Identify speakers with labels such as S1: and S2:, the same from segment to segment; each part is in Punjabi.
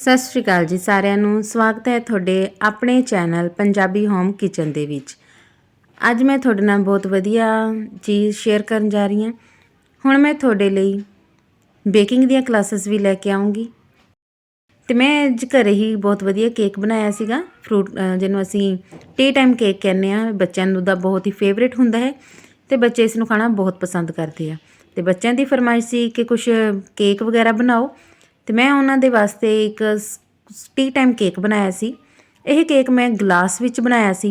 S1: ਸਤਿ ਸ਼੍ਰੀ ਅਕਾਲ ਜੀ ਸਾਰਿਆਂ ਨੂੰ। ਸਵਾਗਤ ਹੈ ਤੁਹਾਡੇ ਆਪਣੇ ਚੈਨਲ ਪੰਜਾਬੀ ਹੋਮ ਕਿਚਨ ਦੇ ਵਿੱਚ। ਅੱਜ ਮੈਂ ਤੁਹਾਡੇ ਨਾਲ ਬਹੁਤ ਵਧੀਆ ਚੀਜ਼ ਸ਼ੇਅਰ ਕਰਨ ਜਾ ਰਹੀ ਹਾਂ। ਹੁਣ ਮੈਂ ਤੁਹਾਡੇ ਲਈ ਬੇਕਿੰਗ ਦੀਆਂ ਕਲਾਸਿਸ ਵੀ ਲੈ ਕੇ ਆਉਂਗੀ ਤੇ ਮੈਂ ਅੱਜ ਘਰੇ ਹੀ ਬਹੁਤ ਵਧੀਆ ਕੇਕ ਬਣਾਇਆ ਸੀਗਾ। ਫਰੂਟ ਜਿਹਨੂੰ ਅਸੀਂ ਟੀ ਟਾਈਮ ਕੇਕ ਕਹਿੰਦੇ ਆ ਬੱਚਿਆਂ ਨੂੰ ਦਾ ਬਹੁਤ ਹੀ ਫੇਵਰੇਟ ਹੁੰਦਾ ਹੈ ਤੇ ਬੱਚੇ ਇਸ ਨੂੰ ਖਾਣਾ ਬਹੁਤ ਪਸੰਦ ਕਰਦੇ ਆ। ਤੇ ਬੱਚਿਆਂ ਦੀ ਫਰਮਾਇਸ਼ ਸੀ ਕਿ ਕੁਝ ਕੇਕ ਵਗੈਰਾ ਬਣਾਓ। ਤੇ ਮੈਂ ਉਹਨਾਂ ਦੇ ਵਾਸਤੇ ਇੱਕ ਟੀ ਟਾਈਮ ਕੇਕ ਬਣਾਇਆ ਸੀ। ਇਹ ਕੇਕ ਮੈਂ ਗਲਾਸ ਵਿੱਚ ਬਣਾਇਆ ਸੀ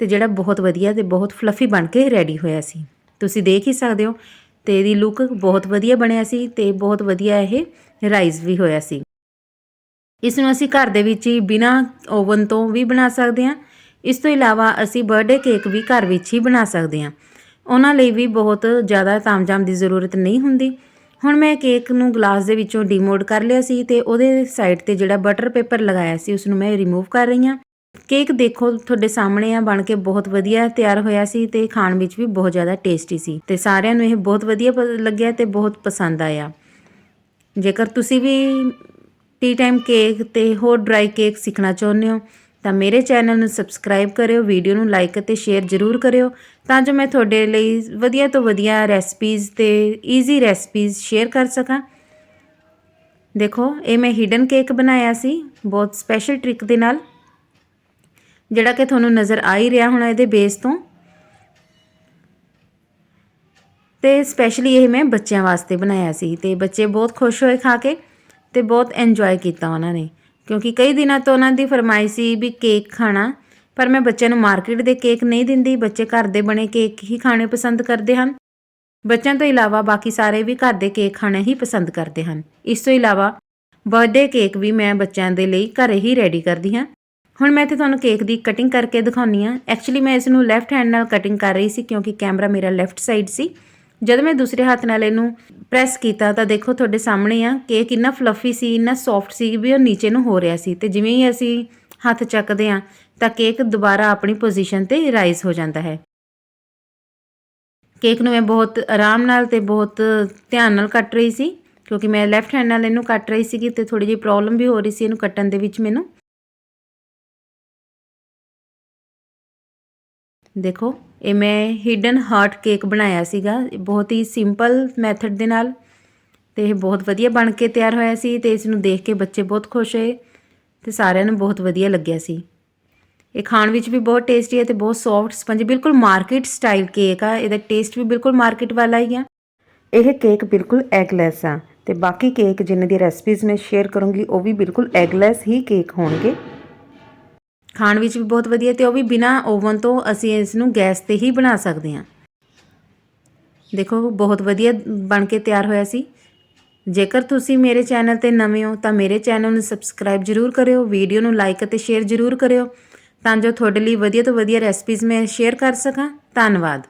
S1: ਤੇ ਜਿਹੜਾ ਬਹੁਤ ਵਧੀਆ ਤੇ ਬਹੁਤ ਫਲਫੀ ਬਣ ਕੇ ਰੈਡੀ ਹੋਇਆ ਸੀ। ਤੁਸੀਂ ਦੇਖ ਹੀ ਸਕਦੇ ਹੋ ਤੇ ਇਹਦੀ ਲੁੱਕ ਬਹੁਤ ਵਧੀਆ ਬਣਿਆ ਸੀ ਤੇ ਬਹੁਤ ਵਧੀਆ ਇਹ ਰਾਈਜ਼ ਵੀ ਹੋਇਆ ਸੀ। ਇਸ ਨੂੰ ਅਸੀਂ ਘਰ ਦੇ ਵਿੱਚ ਹੀ ਬਿਨਾ ਓਵਨ ਤੋਂ ਵੀ ਬਣਾ ਸਕਦੇ ਹਾਂ। ਇਸ ਤੋਂ ਇਲਾਵਾ ਅਸੀਂ ਬਰਥਡੇ ਕੇਕ ਵੀ ਘਰ ਵਿੱਚ ਹੀ ਬਣਾ ਸਕਦੇ ਹਾਂ। ਉਹਨਾਂ ਲਈ ਵੀ ਬਹੁਤ ਜ਼ਿਆਦਾ ਤਾਮਝਾਮ ਦੀ ਜ਼ਰੂਰਤ ਨਹੀਂ ਹੁੰਦੀ। ਹੁਣ ਮੈਂ ਕੇਕ ਨੂੰ ਗਲਾਸ ਦੇ ਵਿੱਚੋਂ ਡੀਮੋਡ ਕਰ ਲਿਆ ਸੀ ਤੇ ਉਹਦੇ ਸਾਈਡ ਤੇ ਜਿਹੜਾ ਬਟਰ ਪੇਪਰ ਲਗਾਇਆ ਸੀ ਉਸ ਨੂੰ ਮੈਂ ਰਿਮੂਵ ਕਰ ਰਹੀ ਹਾਂ। ਕੇਕ ਦੇਖੋ, ਤੁਹਾਡੇ ਸਾਹਮਣੇ ਆ, ਬਣ ਕੇ ਬਹੁਤ ਵਧੀਆ ਤਿਆਰ ਹੋਇਆ ਸੀ ਤੇ ਖਾਣ ਵਿੱਚ ਵੀ ਬਹੁਤ ਜ਼ਿਆਦਾ ਟੇਸਟੀ ਸੀ ਤੇ ਸਾਰਿਆਂ ਨੂੰ ਇਹ ਬਹੁਤ ਵਧੀਆ ਪ- ਲੱਗਿਆ ਤੇ ਬਹੁਤ ਪਸੰਦ ਆਇਆ। ਜੇਕਰ ਤੁਸੀਂ ਵੀ ਟੀ ਟਾਈਮ ਕੇਕ ਤੇ ਹੋਰ ਡਰਾਈ ਕੇਕ ਸਿੱਖਣਾ ਚਾਹੁੰਦੇ ਹੋ ਤਾਂ ਮੇਰੇ ਚੈਨਲ ਨੂੰ ਸਬਸਕ੍ਰਾਈਬ ਕਰਿਓ ਵੀਡੀਓ ਨੂੰ ਲਾਈਕ ਅਤੇ ਸ਼ੇਅਰ ਜ਼ਰੂਰ ਕਰਿਓ ਤਾਂ ਜੋ ਮੈਂ ਤੁਹਾਡੇ ਲਈ ਵਧੀਆ ਤੋਂ ਵਧੀਆ ਰੈਸਪੀਜ਼ ਤੇ ਈਜ਼ੀ ਰੈਸਪੀਜ਼ ਸ਼ੇਅਰ ਕਰ ਸਕਾਂ। ਦੇਖੋ, ਇਹ ਮੈਂ ਹਿਡਨ ਕੇਕ ਬਣਾਇਆ ਸੀ, ਬਹੁਤ ਸਪੈਸ਼ਲ ਟ੍ਰਿਕ ਦੇ ਨਾਲ, ਜਿਹੜਾ ਕਿ ਤੁਹਾਨੂੰ ਨਜ਼ਰ ਆ ਹੀ ਰਿਹਾ ਹੋਣਾ ਇਹਦੇ ਬੇਸ ਤੋਂ। ਤੇ ਸਪੈਸ਼ਲੀ ਇਹ ਮੈਂ ਬੱਚਿਆਂ ਵਾਸਤੇ ਬਣਾਇਆ ਸੀ ਤੇ ਬੱਚੇ ਬਹੁਤ ਖੁਸ਼ ਹੋਏ ਖਾ ਕੇ ਤੇ ਬਹੁਤ ਇੰਜੋਏ ਕੀਤਾ ਉਹਨਾਂ ਨੇ। ਕਿਉਂਕਿ ਕਈ ਦਿਨਾਂ ਤੋਂ ਉਹਨਾਂ ਦੀ ਫਰਮਾਇਸ਼ ਸੀ ਵੀ ਕੇਕ ਖਾਣਾ, ਪਰ ਮੈਂ ਬੱਚਿਆਂ ਨੂੰ ਮਾਰਕੀਟ ਦੇ ਕੇਕ ਨਹੀਂ ਦਿੰਦੀ, ਬੱਚੇ ਘਰ ਦੇ ਬਣੇ ਕੇਕ ਹੀ ਖਾਣੇ ਪਸੰਦ ਕਰਦੇ ਹਨ। ਬੱਚਿਆਂ ਤੋਂ ਇਲਾਵਾ ਬਾਕੀ ਸਾਰੇ ਵੀ ਘਰ ਦੇ ਕੇਕ ਖਾਣਾ ਹੀ ਪਸੰਦ ਕਰਦੇ ਹਨ। ਇਸ ਤੋਂ ਇਲਾਵਾ ਬਰਥਡੇ ਕੇਕ ਵੀ ਮੈਂ ਬੱਚਿਆਂ ਦੇ ਲਈ ਘਰੇ ਹੀ ਰੈਡੀ ਕਰਦੀ ਹਾਂ। ਹੁਣ ਮੈਂ ਇੱਥੇ ਤੁਹਾਨੂੰ ਕੇਕ ਦੀ ਕਟਿੰਗ ਕਰਕੇ ਦਿਖਾਉਣੀ ਆ ਐਕਚੁਅਲੀ ਮੈਂ ਇਸ ਨੂੰ ਲੈਫਟ ਹੈਂਡ ਨਾਲ ਕਟਿੰਗ ਕਰ ਰਹੀ ਸੀ ਕਿਉਂਕਿ ਕੈਮਰਾ ਮੇਰਾ ਲੈਫਟ ਸਾਈਡ ਸੀ। ਜਦ ਮੈਂ ਦੂਸਰੇ ਹੱਥ ਨਾਲ ਇਹਨੂੰ ਪ੍ਰੈਸ ਕੀਤਾ ਤਾਂ ਦੇਖੋ ਤੁਹਾਡੇ ਸਾਹਮਣੇ ਆ ਕੇਕ ਇੰਨਾ ਫਲਫੀ ਸੀ, ਇੰਨਾ ਸੌਫਟ ਸੀ ਵੀ ਉਹ ਨੀਚੇ ਨੂੰ ਹੋ ਰਿਹਾ ਸੀ ਤੇ ਜਿਵੇਂ ਹੀ ਅਸੀਂ ਹੱਥ ਚੱਕਦੇ ਆ ਤਾਂ ਕੇਕ ਦੁਬਾਰਾ ਆਪਣੀ ਪੋਜੀਸ਼ਨ ਤੇ ਰਾਈਜ਼ ਹੋ ਜਾਂਦਾ ਹੈ। ਕੇਕ ਨੂੰ ਮੈਂ ਬਹੁਤ ਆਰਾਮ ਨਾਲ ਤੇ ਬਹੁਤ ਧਿਆਨ ਨਾਲ ਕੱਟ ਰਹੀ ਸੀ ਕਿਉਂਕਿ ਮੈਂ ਲੈਫਟ ਹੈਂਡ ਨਾਲ ਇਹਨੂੰ ਕੱਟ ਰਹੀ ਸੀਗੀ ਤੇ ਥੋੜੀ ਜਿਹੀ ਪ੍ਰੋਬਲਮ ਵੀ ਹੋ ਰਹੀ ਸੀ ਇਹਨੂੰ ਕੱਟਣ ਦੇ ਵਿੱਚ ਮੈਨੂੰ। ਦੇਖੋ ਇਹ ਮੈਂ ਹਿਡਨ ਹਾਰਟ ਕੇਕ ਬਣਾਇਆ ਸੀਗਾ। ਬਹੁਤ ਹੀ ਸਿੰਪਲ ਮੈਥਡ ਦੇ ਨਾਲ ਤੇ ਇਹ ਬਹੁਤ ਵਧੀਆ ਬਣ ਕੇ ਤਿਆਰ ਹੋਇਆ ਸੀ ਤੇ ਇਸ ਨੂੰ ਦੇਖ ਕੇ ਬੱਚੇ ਬਹੁਤ ਖੁਸ਼ ਹੋਏ ਤੇ ਸਾਰਿਆਂ ਨੂੰ ਬਹੁਤ ਵਧੀਆ ਲੱਗਿਆ ਸੀ। ਇਹ ਖਾਣ ਵਿੱਚ ਵੀ ਬਹੁਤ ਟੇਸਟੀ ਹੈ ਤੇ ਬਹੁਤ ਸੌਫਟ ਸਪੰਜੀ ਬਿਲਕੁਲ ਮਾਰਕੀਟ ਸਟਾਈਲ ਕੇਕ ਆ। ਇਹਦਾ ਟੇਸਟ ਵੀ ਬਿਲਕੁਲ ਮਾਰਕੀਟ ਵਾਲਾ ਹੀ ਆ। ਇਹ ਕੇਕ ਬਿਲਕੁਲ ਐਗਲੈਸ ਆ ਤੇ ਬਾਕੀ ਕੇਕ ਜਿਨ੍ਹਾਂ ਦੀ ਰੈਸਪੀਜ਼ ਮੈਂ ਸ਼ੇਅਰ ਕਰੂੰਗੀ, ਉਹ ਵੀ ਬਿਲਕੁਲ ਐਗਲੈਸ ਹੀ ਕੇਕ ਹੋਣਗੇ। ਖਾਣ ਵਿੱਚ ਵੀ ਬਹੁਤ ਵਧੀਆ ਤੇ ਉਹ ਵੀ ਬਿਨਾ ਓਵਨ ਤੋਂ ਅਸੀਂ ਇਸ ਨੂੰ ਗੈਸ ਤੇ ਹੀ ਬਣਾ ਸਕਦੇ ਹਾਂ। ਦੇਖੋ, ਬਹੁਤ ਵਧੀਆ ਬਣ ਕੇ ਤਿਆਰ ਹੋਇਆ ਸੀ। ਜੇਕਰ ਤੁਸੀਂ ਮੇਰੇ ਚੈਨਲ ਤੇ ਨਵੇਂ ਹੋ, ਤਾਂ ਮੇਰੇ ਚੈਨਲ ਨੂੰ ਸਬਸਕ੍ਰਾਈਬ ਜ਼ਰੂਰ ਕਰਿਓ, ਵੀਡੀਓ ਨੂੰ ਲਾਈਕ ਅਤੇ ਸ਼ੇਅਰ ਜ਼ਰੂਰ ਕਰਿਓ, ਤਾਂ ਜੋ ਤੁਹਾਡੇ ਲਈ ਵਧੀਆ ਤੋਂ ਵਧੀਆ ਰੈਸਪੀਜ਼ ਮੈਂ ਸ਼ੇਅਰ ਕਰ ਸਕਾਂ। ਧੰਨਵਾਦ।